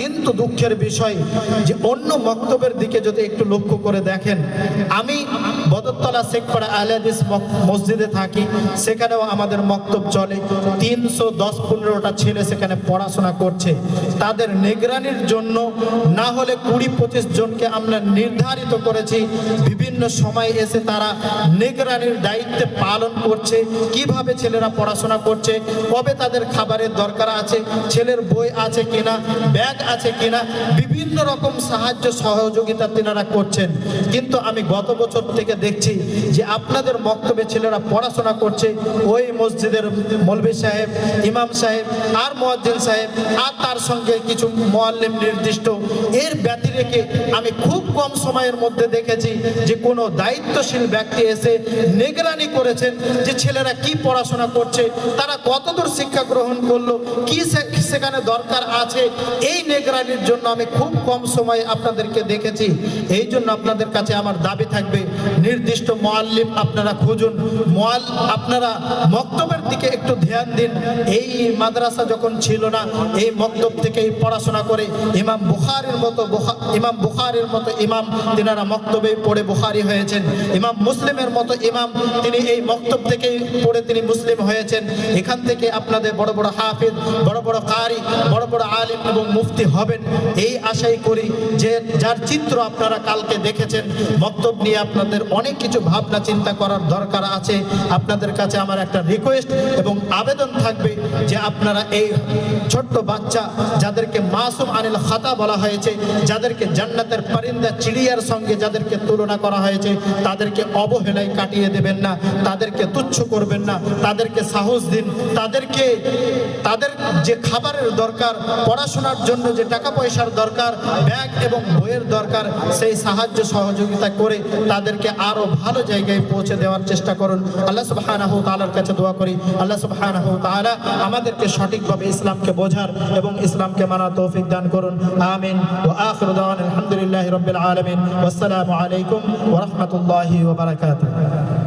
কিন্তু দুঃখের বিষয় যে অন্য মক্তবের দিকে যদি একটু লক্ষ্য করে দেখেন, আমি বদরতলা শেখপাড়া আহলাদিস মসজিদে থাকি, সেখানেও আমাদের মক্তব চলে। তিনশো দশ পনেরোটা ছেলে সেখানে পড়াশোনা করছে। তাদের নিগরানির জন্য না হলে কুড়ি পঁচিশ জনকে আমরা নির্ধারিত করেছি। বিভিন্ন সময় এসে তারা নিগরানির দায়িত্বে পালন করছে। কীভাবে ছেলেরা পড়াশোনা করছে? কবে তাদের খাবারের দরকার আছে? ছেলের বই আছে কিনা? ব্যাগ আছে কিনা, বিভিন্ন রকম সাহায্য সহযোগিতা তেনারা করছেন। কিন্তু আমি গত বছর থেকে দেখছি যে আপনাদের বক্তব্যে ছেলেরা পড়াশোনা করছে। ওই মসজিদের মৌলভী সাহেব, ইমাম সাহেব, আর মোয়াজ্জিন সাহেব, আর তার সঙ্গে কিছু মোয়াল্লিম নির্দিষ্ট। এর ব্যতি রেখে আমি খুব কম সময়ের মধ্যে দেখেছি যে কোনো দায়িত্বশীল ব্যক্তি এসে নিগরানি করেছেন যে ছেলেরা কি পড়াশোনা করছে, তারা কতদূর শিক্ষা গ্রহণ করল, কি সেখানে দরকার আছে। এই নিগরানির জন্য আমি খুব কম সময়ে আপনাদেরকে দেখেছি। এই জন্য আপনাদের কাছে আমার দাবি থাকবে, নির্দিষ্ট মোয়াল্লিম আপনারা খুঁজুন। মোয়াল আপনারা মক্তবের দিকে একটু ধ্যান দিন। এই মাদ্রাসা যখন ছিল না, এই মক্তব থেকেই পড়াশোনা করে ইমাম বুখারের মতো ইমাম বুখারের মতো ইমাম তিনারা মক্তবে পড়ে বুখারি হয়েছেন। ইমাম মুসলিমের মতো ইমাম তিনি এই মক্তব থেকেই পড়ে তিনি মুসলিম হয়েছেন। এখান থেকে আপনাদের বড় বড় হাফিজ, বড় বড় কারি, বড় বড় আলিম এবং মুফতি হবেন এই আশাই করি যে যার চিত্র আপনারা কালকে দেখেছেন মক্তব নিয়ে আপনাদের অনেক কিছু ভাবনা চিন্তা করার দরকার আছে। আপনাদের কাছে আমার একটা রিকোয়েস্ট এবং আবেদন থাকবে যে আপনারা এই ছোট্ট বাচ্চা যাদেরকে মাসুম আনিল খাতা বলা হয়েছে, যাদেরকে জান্নাতের পরিন্দা চিড়িয়ার সঙ্গে যাদেরকে তুলনা করা হয়েছে, তাদেরকে অবহেলায় কাটিয়ে দেবেন না, তাদেরকে তুচ্ছ করবেন না, তাদেরকে সাহস দিন, তাদেরকে, তাদের যে খাবারের দরকার, পড়াশোনার জন্য যে টাকা পয়সার দরকার, ব্যাগ এবং বইয়ের দরকার, সেই সাহায্য সহযোগিতা করে তাদেরকে আরও ভালো জায়গায় পৌঁছে দেওয়ার চেষ্টা করুন। আল্লাহ সুবহানাহু তাআলার কাছে দোয়া করি। আল্লাহ সুবহানাহু তাআলা আমাদেরকে সঠিকভাবে ইসলামকে বোঝার এবং ইসলামকে মানার তৌফিক দান করুন। আমিন। ওয়া আখিরু দাওয়ানা আলহামদুলিল্লাহি রাব্বিল আলামিন। ওয়াসসালামু আলাইকুম ওয়া রাহমাতুল্লাহি ওয়া বারাকাতুহু।